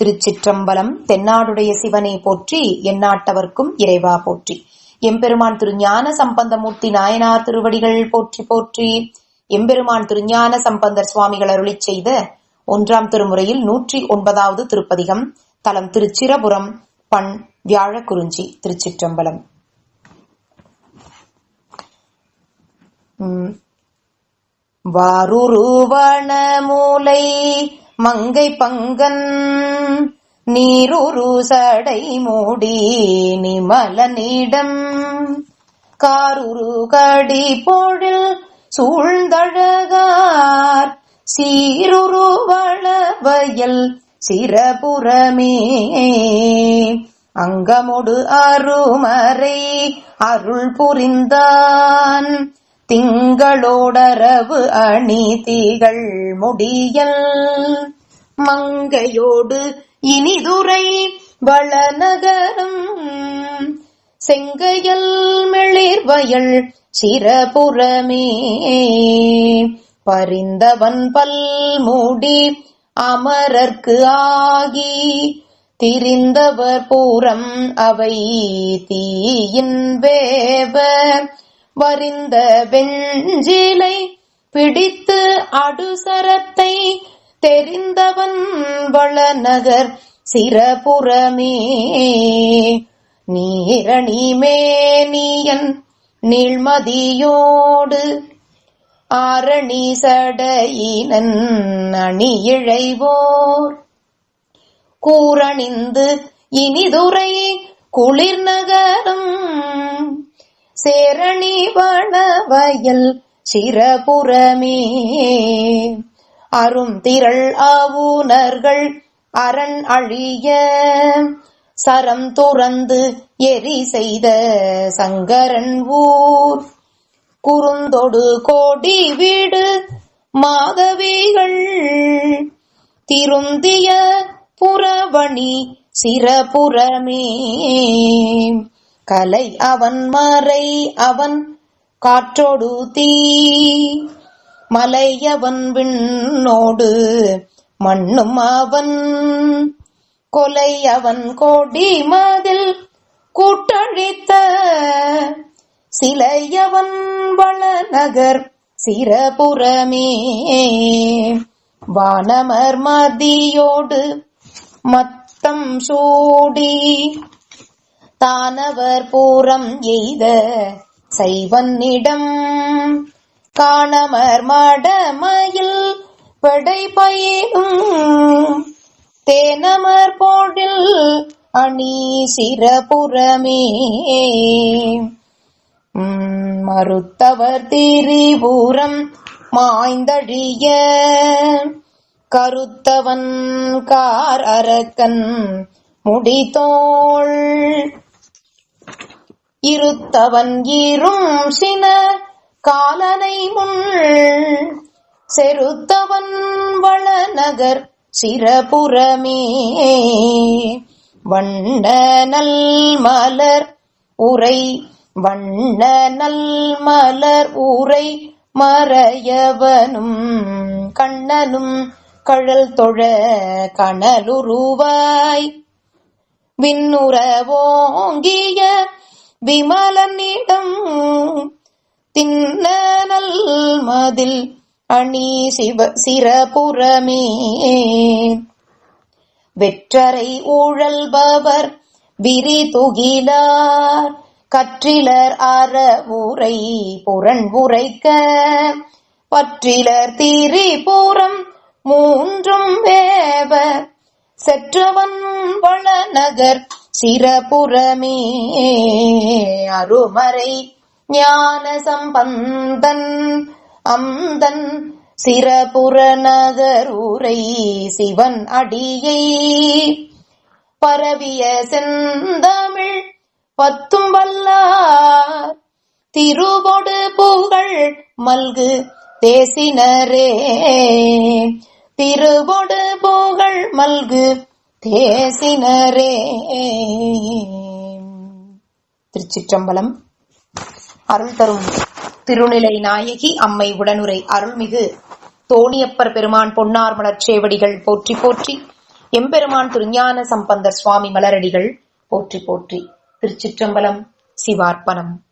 திருச்சிற்றம்பலம் தென்னாடுடைய சிவனை போற்றி எந்நாட்டவர்க்கும் இறைவா போற்றி. எம்பெருமான் திருஞான சம்பந்தமூர்த்தி நாயனார் திருவடிகள் போற்றி போற்றி. எம்பெருமான் திருஞான சம்பந்தர் சுவாமிகள் அருளி செய்த ஒன்றாம் திருமுறையில் நூற்றி ஒன்பதாவது திருப்பதிகம் தலம் திருச்சிரபுரம் பண் வியாழக்குறிஞ்சி திருச்சிற்றம்பலம். உம் வாருருவன மூலை மங்கை பங்கன் நீருரு சடை மூடி நிமலனிடம். காருரு கடி பொழில் சூழ்ந்தழகார். சீருரு வளவயல் சிரபுரமே அங்கமொடு அருமறை அருள் புரிந்தான். திங்களோடரவு அணி திகழ் முடியல். மங்கையோடு இனிதுரை வளநகரம். செங்கையல் மிளிர்வயல் சிரபுரமே பரிந்தவன் பல் மூடி அமரர்க்கு ஆகி திரிந்தவர் பூரம் அவை தீயின் வேவ. வரிந்த வெஞ்சிலை பிடித்து அடுசரத்தை தெரிந்தவன் வளநகர் சிரபுரமே நீரணி மேனியன் நீள்மதியோடு ஆரணி சடையினன் அணியிழைவோர். கூரணிந்து இனிதுரை குளிர் நகரம் சேரணி வனவயல் சிரபுரமே அரும் திரள் ஆவுனர்கள் அரண் அழிய. சரம் துறந்து எரி செய்த சங்கரன் ஊர். குறுந்தொடு கோடி வீடு மாதவிகள். திருந்திய புறவணி சிரபுரமே கலை அவன் மறை அவன் காற்றோடு தீ. மலையவன் விண்ணோடு மண்ணும் அவன் கொலை அவன் கோடி மதில் கூட்டழித்த. சிலையவன் வளநகர் சிரபுரமே வானமர் மதியோடு மத்தம் சூடி தானவர் பூரம் எய்த சைவன்னிடம். காணமர் மாடமயில் படை பயிலும் தேனமர் போடில் அணி சிறபுறமே மறுத்தவர் திரிபுரம் மாய்ந்தழிய. கருத்தவன் கார் அரக்கன் முடித்தோள் இருத்தவன் ஈரும் சின காலனை முள் செருத்தவன் வளநகர் சிரபுரமே வண்ண மலர் உரை வண்ண மலர் உரை மறையவனும் கண்ணனும் கழல் தொழ கணலுருவாய் விண்ணுறவோங்கிய விமலனிடம் தின்னல் மதில் அணி சிவ சிறபுறமே வெற்றரை ஊழல்பவர் விரி துகிலார் கற்றிலர் அற ஊரை புறன் உரைக்க பற்றிலர் திரிபுரம் மூன்றும் வேவ செற்றவன் வளநகர் சிரபுரமே அருமறை ஞான சம்பந்தன். அந்தன் சிரபுர நகரூரை சிவன் அடியை பரவிய செந்தமிழ் பத்தும் வல்லார் திருவொடு புகழ் மல்கு தேசினரே திருவொடு புகழ் மல்கு தேசினரே. திருச்சிற்றம்பலம். அருள் தரும் திருநிலை நாயகி அம்மை உடனுரை அருள்மிகு தோணியப்பர் பெருமான் பொன்னார் மலர்ச்சேவடிகள் போற்றி போற்றி எம்பெருமான் திருஞான சம்பந்தர் சுவாமி மலரடிகள் போற்றி போற்றி. திருச்சிற்றம்பலம் சிவார்ப்பணம்.